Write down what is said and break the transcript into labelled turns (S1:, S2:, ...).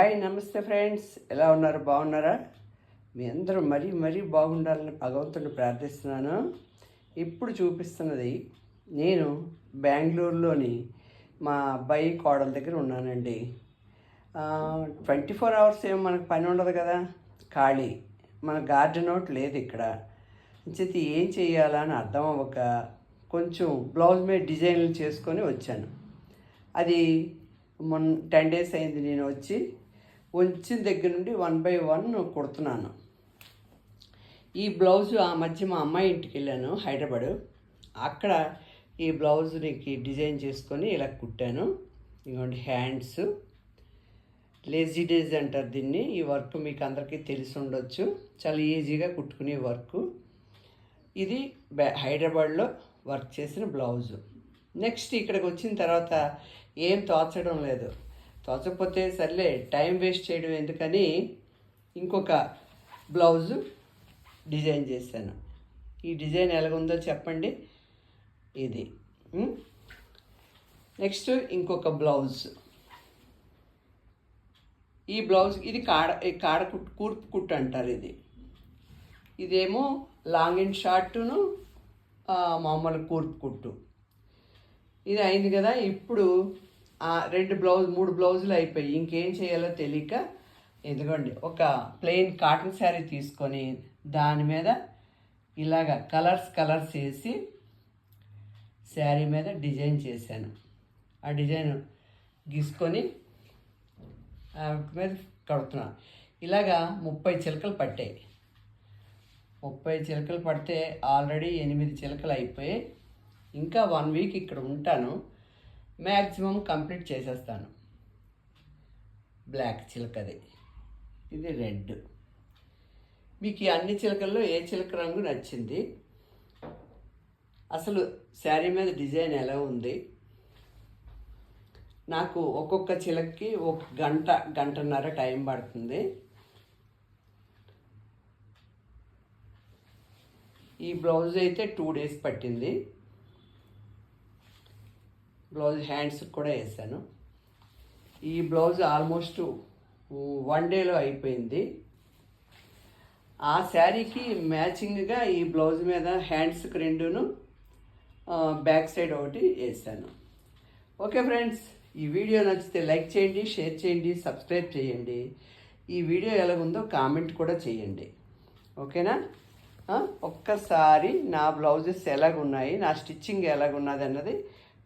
S1: hi నమస్తే friends ఎలా ఉన్నారు బాగున్నారా మీ అందరూ మరీ మరీ బాగుండాలని భగవంతుని ప్రార్థిస్తున్నాను ఇప్పుడు చూపిస్తున్నది నేను బెంగళూరులోని మా అబ్బాయి కోడల దగ్గర ఉన్నానండి ట్వంటీ ఫోర్ అవర్స్ ఏం మనకు పని ఉండదు కదా ఖాళీ మన గార్డెన్ అవుట్ లేదు ఇక్కడ చేతి ఏం చేయాలని అర్థం అవ్వక కొంచెం బ్లౌజ్ మీద డిజైన్లు చేసుకొని వచ్చాను అది మొన్న టెన్ డేస్ అయింది నేను వచ్చి వంచిన దగ్గర నుండి వన్ బై వన్ కుడుతున్నాను ఈ బ్లౌజ్ ఆ మధ్య మా అమ్మాయి ఇంటికి వెళ్ళాను హైదరాబాదు అక్కడ ఈ నీకు డిజైన్ చేసుకొని ఇలా కుట్టాను ఇదిగోండి హ్యాండ్స్ లేజీ డేజ్ అంటారు దీన్ని ఈ వర్క్ మీకు అందరికీ తెలిసి ఉండొచ్చు చాలా ఈజీగా కుట్టుకునే వర్క్ ఇది హైదరాబాద్లో వర్క్ చేసిన బ్లౌజు నెక్స్ట్ ఇక్కడికి వచ్చిన తర్వాత ఏం తోచడం లేదు తోచకపోతే సర్లే టైం వేస్ట్ చేయడం ఎందుకని ఇంకొక బ్లౌజు డిజైన్ చేశాను ఈ డిజైన్ ఎలాగుందో చెప్పండి ఇది నెక్స్ట్ ఇంకొక బ్లౌజ్ ఈ బ్లౌజ్ ఇది కాడ కాడ కుట్టు కూర్పు కుట్టు అంటారు ఇది ఇదేమో లాంగ్ అండ్ షార్ట్ను మామూలు కూర్పు కుట్టు ఇది అయింది కదా ఇప్పుడు రెండు బ్లౌజ్ మూడు బ్లౌజులు అయిపోయి ఇంకేం చేయాలో తెలియక ఎందుకండి ఒక ప్లెయిన్ కాటన్ శారీ తీసుకొని దాని మీద ఇలాగ కలర్స్ కలర్స్ వేసి శారీ మీద డిజైన్ చేశాను ఆ డిజైన్ గీసుకొని మీద కడుతున్నాను ఇలాగా ముప్పై చిలకలు పట్టాయి ముప్పై చిలకలు పడితే ఆల్రెడీ ఎనిమిది చిలకలు అయిపోయి ఇంకా వన్ వీక్ ఇక్కడ ఉంటాను మ్యాక్సిమం కంప్లీట్ చేసేస్తాను బ్లాక్ చిలకది ఇది రెడ్ మీకు ఈ అన్ని చిలకల్లో ఏ చిలక రంగు నచ్చింది అసలు శారీ మీద డిజైన్ ఎలా ఉంది నాకు ఒక్కొక్క చిలకకి ఒక గంట గంటన్నర టైం పడుతుంది ఈ బ్లౌజ్ అయితే టూ డేస్ పట్టింది బ్లౌజ్ హ్యాండ్స్ కూడా వేసాను ఈ బ్లౌజ్ ఆల్మోస్ట్ వన్ డేలో అయిపోయింది ఆ శారీకి మ్యాచింగ్గా ఈ బ్లౌజ్ మీద హ్యాండ్స్కి రెండును బ్యాక్ సైడ్ ఒకటి వేసాను ఓకే ఫ్రెండ్స్ ఈ వీడియో నచ్చితే లైక్ చేయండి షేర్ చేయండి సబ్స్క్రైబ్ చేయండి ఈ వీడియో ఎలాగుందో కామెంట్ కూడా చేయండి ఓకేనా ఒక్కసారి నా బ్లౌజెస్ ఎలాగున్నాయి నా స్టిచ్చింగ్ ఎలాగున్నది అన్నది